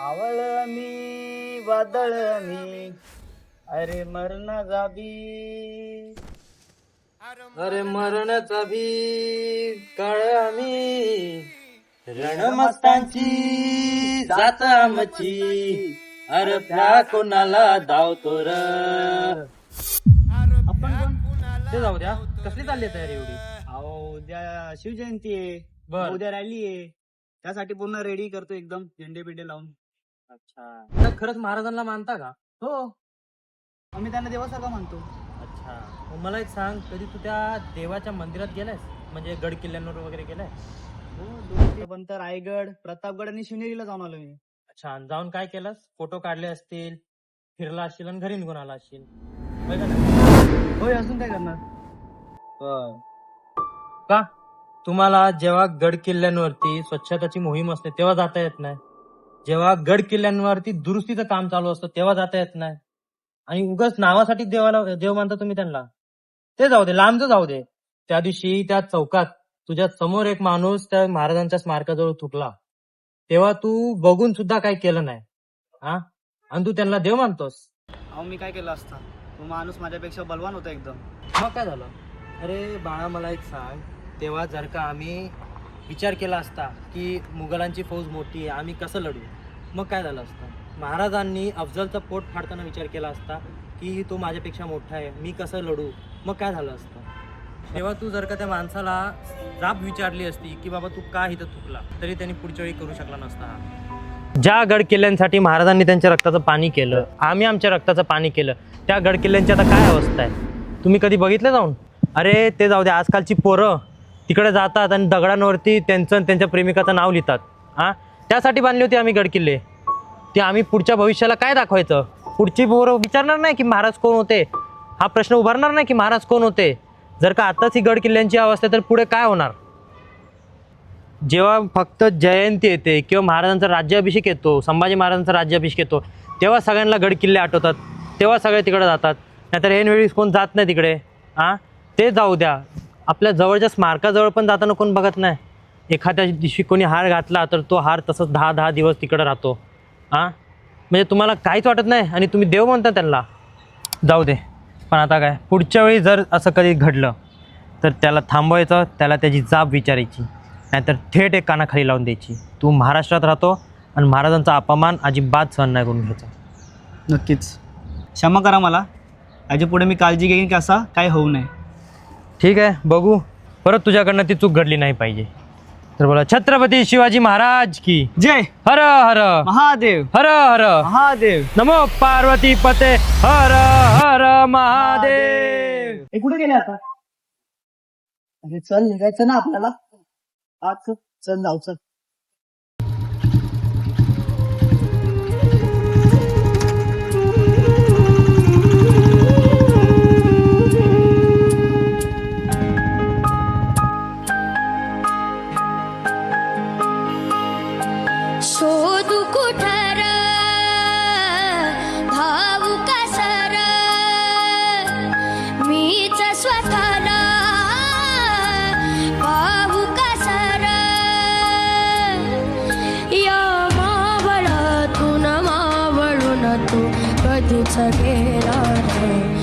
आवळ मी वादळ मी अरे मरण जाबी. अरे मरणाचा भी काळ आम्ही रणमस्तांची जात आमची. अरे त्या कोणाला धावतो र. आपण कोण ते जाऊ द्या. कसली चालली तयारी एवढी? अहो उद्या शिवजयंती आहे. बर. उद्या रॅली आहे. त्यासाठी पूर्ण रेडी करतो एकदम झेंडे बिंडे लावून. अच्छा. तर खरंच महाराजांना मानता का? हो. आम्ही त्यांना देवासारखा मानतो. अच्छा. मग मला एक सांग कधी तू त्या देवाच्या मंदिरात गेलायस? म्हणजे गड किल्ल्यांवर वगैरे गेलाय हो पण तर रायगड प्रतापगड आणि शिवनेरीला जाऊन आलो मी. अच्छा आणि जाऊन काय केलंस? फोटो काढले असतील फिरला असशील आणि घरी निघून आला असशील. होय का नाही? होय अजून काय करणार? का? तुम्हाला जेव्हा गड किल्ल्यांवरती स्वच्छताची मोहीम असते तेव्हा जाता येत नाही. जेव्हा गड किल्ल्यांवरती दुरुस्तीचं काम चालू असतं तेव्हा जाता येत नाही. आणि उगाच नावासाठी देवाला देव मानता तुम्ही त्यांना. ते जाऊ दे लांबच जाऊ दे. त्या दिवशी त्या चौकात तुझ्या समोर एक माणूस त्या महाराजांच्या स्मारकाजवळ थुकला. तेव्हा तू बघून सुद्धा काही केलं नाही. हा? आणि तू त्यांना देव मानतोस. अहो मी काय केलं असतं? तो माणूस माझ्यापेक्षा बलवान होता एकदम. मग काय झालं? अरे बाळा मला एक सांग. तेव्हा जर का आम्ही विचार केला असता की मुघलांची फौज मोठी आहे आम्ही कसं लढू? मग काय झालं असतं? महाराजांनी अफजलचा पोट फाडताना विचार केला असता की तो माझ्यापेक्षा मोठा आहे मी कसं लढू? मग काय झालं असतं? तेव्हा तू जर का त्या माणसाला जाब विचारली असती की बाबा तू का इथं चुकला तरी त्यांनी पुढच्या वेळी करू शकला नसता. हा ज्या गड किल्ल्यांसाठी महाराजांनी त्यांच्या रक्ताचं पाणी केलं आम्ही आमच्या रक्ताचं पाणी केलं त्या गड किल्ल्यांची आता काय अवस्था आहे? तुम्ही कधी बघितलं जाऊन? अरे ते जाऊ दे आजकालची पोरं तिकडे जातात आणि दगडांवरती त्यांचं आणि त्यांच्या प्रेमिकाचं नाव लिहितात. हां? त्यासाठी बांधली होती आम्ही गडकिल्ले. ते आम्ही पुढच्या भविष्याला काय दाखवायचं? पुढची पोरं विचारणार नाही की महाराज कोण होते? हा प्रश्न उभारणार नाही की महाराज कोण होते? जर का आताच ही गड किल्ल्यांची अवस्था तर पुढे काय होणार? जेव्हा फक्त जयंती येते किंवा महाराजांचा राज्याभिषेक येतो संभाजी महाराजांचा राज्याभिषेक येतो तेव्हा सगळ्यांना गड किल्ले आठवतात तेव्हा सगळे तिकडे जातात. नाहीतर ऐनवेळी कोण जात नाही तिकडे. हां? ते जाऊ द्या. आपल्या जवळच्या स्मारकाजवळ पण जाताना कोण बघत नाही. एखाद्या दिवशी कोणी हार घातला तर तो हार तसंच दहा दहा दिवस तिकडं राहतो. हां म्हणजे तुम्हाला काहीच वाटत नाही आणि तुम्ही देव म्हणता त्यांना. जाऊ दे. पण आता काय पुढच्या वेळी जर असं कधी घडलं तर त्याला थांबवायचं त्याला त्याची जाब विचारायची. नाहीतर थेट एक कानाखाली लावून द्यायची. तू महाराष्ट्रात राहतो आणि महाराजांचा अपमान अजिबात सहन नाही करून घ्यायचा. नक्कीच. क्षमा करा मला. याच्यापुढे मी काळजी घेईन की असा काय होऊ नये. ठीक आहे बघू. परत तुझ्याकडनं ती चूक घडली नाही पाहिजे. तर बोला छत्रपती शिवाजी महाराज की? जय. हर हर. महादेव. हर हर. महादेव. नमो पार्वती पते. हर हर महादेव. हे कुठे गेले आता? अरे चल निघायचं ना आपल्याला. आज चल, जाऊ चल. मावळातून मावळून तू कधीच गेला नाही